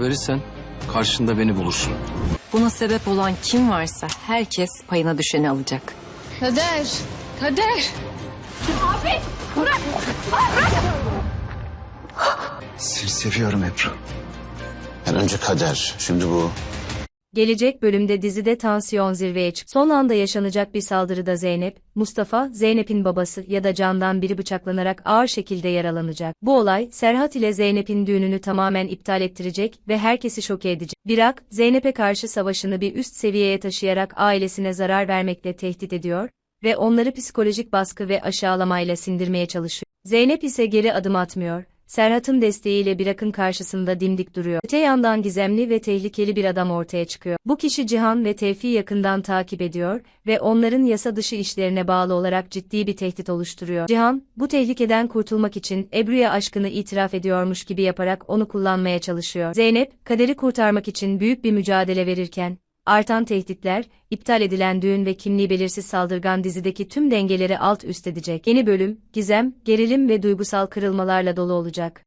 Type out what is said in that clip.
verirsen karşında beni bulursun. Buna sebep olan kim varsa herkes payına düşeni alacak. Kader. Kader. Seni seviyorum Ebru. Yani önce kader, şimdi bu. Gelecek bölümde dizide tansiyon zirveye çık. Son anda yaşanacak bir saldırıda Zeynep, Mustafa, Zeynep'in babası ya da Can'dan biri bıçaklanarak ağır şekilde yaralanacak. Bu olay, Serhat ile Zeynep'in düğününü tamamen iptal ettirecek ve herkesi şok edecek. Birak, Zeynep'e karşı savaşını bir üst seviyeye taşıyarak ailesine zarar vermekle tehdit ediyor ve onları psikolojik baskı ve aşağılamayla sindirmeye çalışıyor. Zeynep ise geri adım atmıyor. Serhat'ın desteğiyle Birak'ın karşısında dimdik duruyor. Öte yandan gizemli ve tehlikeli bir adam ortaya çıkıyor. Bu kişi Cihan ve Tevfik'i yakından takip ediyor ve onların yasa dışı işlerine bağlı olarak ciddi bir tehdit oluşturuyor. Cihan, bu tehlikeden kurtulmak için Ebru'ya aşkını itiraf ediyormuş gibi yaparak onu kullanmaya çalışıyor. Zeynep, kaderi kurtarmak için büyük bir mücadele verirken, Artan tehditler, iptal edilen düğün ve kimliği belirsiz saldırgan dizideki tüm dengeleri alt üst edecek. Yeni bölüm, gizem, gerilim ve duygusal kırılmalarla dolu olacak.